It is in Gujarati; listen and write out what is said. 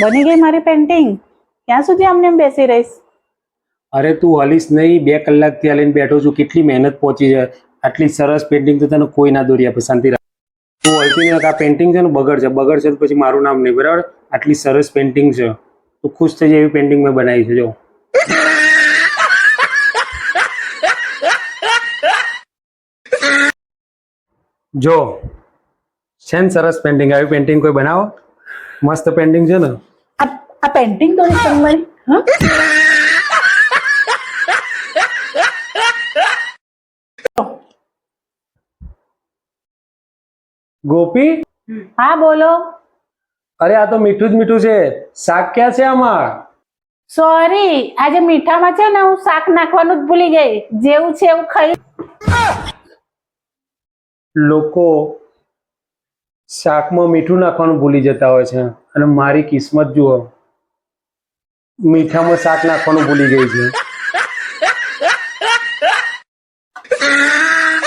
બની ગઈ મારી પેન્ટિંગ ક્યાં સુધી આમને એમ બેસી રહીશ? અરે તું હલીશ નહીં, બે કલાકથી હાલીને બેઠો છું. કેટલી મહેનત પહોંચી છે. આટલી સરસ પેન્ટિંગ તો તને કોઈ ના દોરી આપે, શાંતિ રાખ. તું હલતી નહીં, આ પેન્ટિંગ છે ને બગડ છે. બગડ છે તો પછી મારું નામ નહીં, બરાબર? આટલી સરસ પેન્ટિંગ છે. તું ખુશ થઈ જાય એવી પેન્ટિંગ મેં બનાવી છે, જો. જો, છે ને સરસ પેન્ટિંગ આવી પેન્ટિંગ કોઈ બનાવો? મસ્ત પેન્ટિંગ છે ને? આ પેન્ટિંગ તો ગોપી? હા બોલો. અરે આ તો મીઠું જ મીઠું છે. શાક ક્યાં છે આમાં? સોરી આજે મીઠામાં છે ને હું શાક નાખવાનું જ ભૂલી ગઈ. જેવું છે એવું ખાઈ. લોકો શાકમાં મીઠું નાખવાનું ભૂલી જતા હોય છે. અને મારી કિસ્મત જુઓ. મીઠામાં શાક નાખવાનું ભૂલી ગઈ છે.